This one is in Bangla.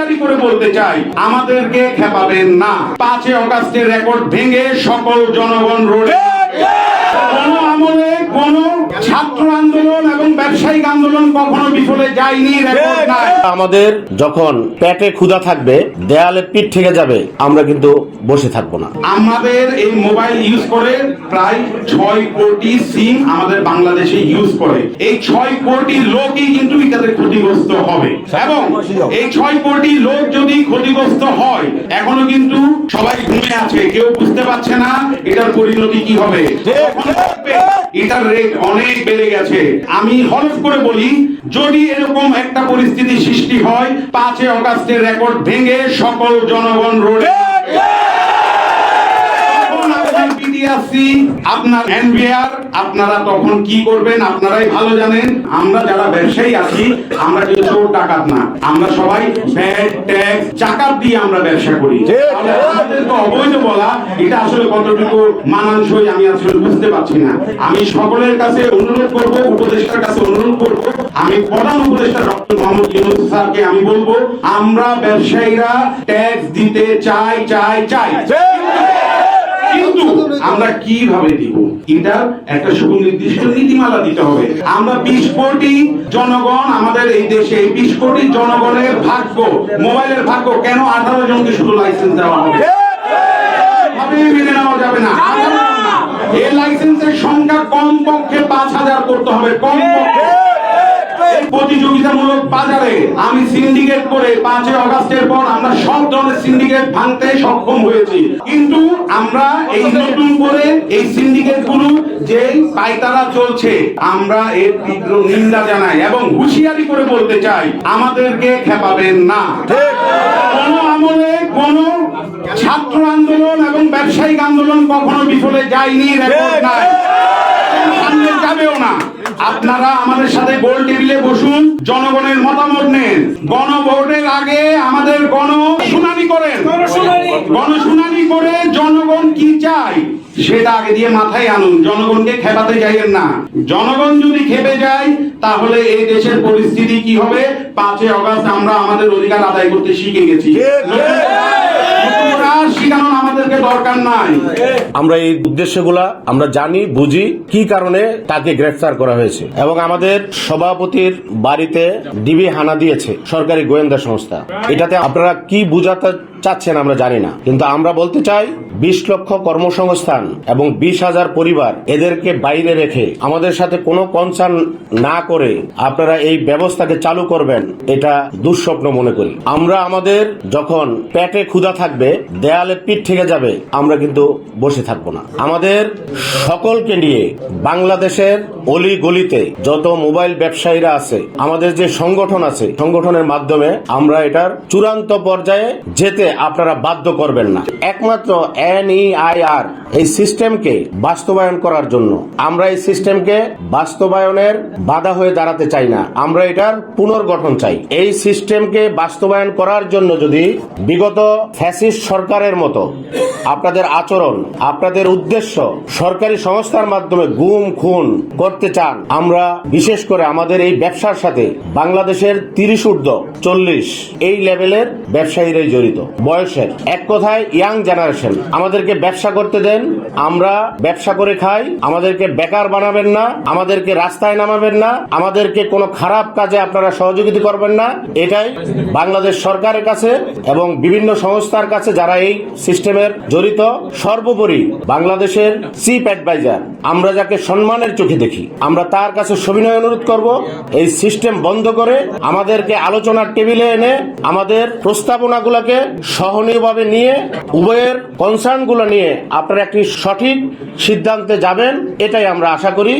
হুঁশিয়ারি করে বলতে চাই আমাদেরকে খেপাবেন না। পাঁচে অগাস্টের রেকর্ড ভেঙে সকল জনগণ রোডে আমলে ব্যবসায়িক আন্দোলন কখনো বিফলে যায়নি আমাদের যখন পেটে ক্ষুধা থাকবে দেয়ালে পিঠ থেকে যাবে আমরা কিন্তু বসে থাকব না। আমাদের এই মোবাইল ইউজ করে প্রায় ছয় কোটি সিম আমাদের বাংলাদেশে ইউজ করে। এই ছয় কোটি লোকই কিন্তু এটাতে ক্ষতিগ্রস্ত হবে। এবং এই ছয় কোটি লোক যদি ক্ষতিগ্রস্ত হয় এখনও কিন্তু সবাই ঘুমে আছে। কেউ বুঝতে পারছে না এটার পরিণতি কি হবে? এটার রেট অনেক বেড়ে গেছে। আমি হলফ করে বলি, যদি এরকম একটা পরিস্থিতি সৃষ্টি হয়, পাঁচই অগাস্টের রেকর্ড ভেঙে সকল জনগণ রোডে পিডিআরসি আপনার এনবিআর আপনারা তখন কি করবেন আপনারাই ভালো জানেন। আমরা যারা ব্যবসায়ী আছি আমরা কেউ চোর না। আমরা সবাই ট্যাক্স চাকাত দিয়ে আমরা ব্যবসা করি। আমাদেরকে অবৈধ বলা এটা আসলে কতটুকু মানানসই আমি আসলে বুঝতে পারছি না। আমি সকলের কাছে অনুরোধ করব উপদেষ্টার কাছে অনুরোধ করব। আমি প্রধান উপদেষ্টা ডক্টর মোহাম্মদ ইউনুস স্যারকে আমি বলব আমরা ব্যবসায়ীরা ট্যাক্স দিতে চাই চাই চাই। কিন্তু আমরা কীভাবে দিব? এটা একটা সুনির্দিষ্ট নীতিমালা দিতে হবে। আমরা বিশ কোটি জনগণ আমাদের এই দেশে বিশ কোটি জনগণের ভাগ্য মোবাইলের ভাগ্য কেন আঠারো জনকে শুধু লাইসেন্স দেওয়া হবে? মেনে নেওয়া যাবে না। এই লাইসেন্সের সংখ্যা কম পক্ষে পাঁচ হাজার করতে হবে কম পক্ষে প্রতিযোগিতামূলক বাজারে আমি সিন্ডিকেট করে পাঁচই অগাস্টের পর আমরা সব ধরনের সিন্ডিকেট ভাঙতে সক্ষম হয়েছি। কিন্তু আমরা এই নতুন করে এই সিন্ডিকেটগুলো যে পায়তারা চলছে আমরা এর তীব্র নিন্দা জানাই এবং হুঁশিয়ারি করে বলতে চাই আমাদেরকে খেপাবেন না। কোন আমলে কোন ছাত্র আন্দোলন এবং ব্যবসায়িক আন্দোলন কখনো বিফলে যায়নি রেকর্ড নাই। সামনে যাবেও না। আপনারা আমাদের সাথে গোল টেবিলে বসুন জনগণের মতামত নেন। গণভোটের আগে আমাদের গণ শুনানি করেন। গণশুনানি। করে জনগণ কি চায় সেটা আগে দিয়ে মাথায় আনুন। জনগণকে খেপাতে যাইয়েন না। জনগণ যদি খেপে যায় তাহলে এই দেশের পরিস্থিতি কি হবে? পাঁচই অগাস্ট আমরা আমাদের অধিকার আদায় করতে শিখে গেছি। দরকার নাই। আমরা এই উদ্দেশ্যগুলা আমরা জানি, বুঝি কি কারণে তাকে গ্রেফতার করা হয়েছে। এবং আমাদের সভাপতির বাড়িতে ডিবি হানা দিয়েছে সরকারি গোয়েন্দা সংস্থা। এটাতে আপনারা কি বুঝাতে চাচ্ছেন আমরা জানি না। কিন্তু আমরা বলতে চাই, বিশ লক্ষ কর্মসংস্থান এবং বিশ হাজার পরিবার এদেরকে বাইরে রেখে আমাদের সাথে কোনো কনসার্ন না করে আপনারা এই ব্যবস্থাকে চালু করবেন, এটা দুঃস্বপ্ন মনে করি। আমরা আমাদের যখন পেটে ক্ষুধা থাকবে, দেয়ালে পিঠ থেকে যাবে, আমরা কিন্তু বসে থাকব না। আমাদের সকলকে নিয়ে বাংলাদেশের অলি গলিতে যত মোবাইল ব্যবসায়ীরা আছে, আমাদের যে সংগঠন আছে, সংগঠনের মাধ্যমে আমরা এটার চূড়ান্ত পর্যায়ে যেতে আপনারা বাধ্য করবেন না। একমাত্র এনইআইআর এই সিস্টেমকে বাস্তবায়ন করার জন্য। আমরা এই সিস্টেমকে বাস্তবায়নের বাধা হয়ে দাঁড়াতে চাই না। আমরা এটার পুনর্গঠন চাই। এই সিস্টেমকে বাস্তবায়ন করার জন্য যদি বিগত ফ্যাসিস্ট সরকারের মতো আপনাদের আচরণ, আপনাদের উদ্দেশ্য সরকারি সংস্থার মাধ্যমে গুম, খুন করতে চান, আমরা বিশেষ করে আমাদের এই ব্যবসার সাথে বাংলাদেশের তিরিশ ঊর্ধ্ব চল্লিশ এই লেভেলের ব্যবসায়ীরাই জড়িত, বয়সের। এক কথায় ইয়াং জেনারেশন আমাদেরকে ব্যবসা করতে দেন, আমরা ব্যবসা করে খাই, আমাদেরকে বেকার বানাবেন না, আমাদেরকে রাস্তায় নামাবেন না, আমাদেরকে কোনো খারাপ কাজে আপনারা সহযোগিতা করবেন না, এটাই বাংলাদেশ সরকারের কাছে এবং বিভিন্ন সংস্থার কাছে যারা এই সিস্টেমের জড়িত সর্বোপরি বাংলাদেশের চিফ অ্যাডভাইজার। আমরা যাকে সম্মানের চোখে দেখি, আমরা তার কাছে সবিনয় অনুরোধ করব, এই সিস্টেম বন্ধ করে আমাদেরকে আলোচনার টেবিলে এনে আমাদের প্রস্তাবনাগুলোকে সহনীয়ভাবে নিয়ে, উভয়ের কনসার্নগুলো নিয়ে আপনারা একটি সঠিক সিদ্ধান্তে যাবেন, এটাই আমরা আশা করি।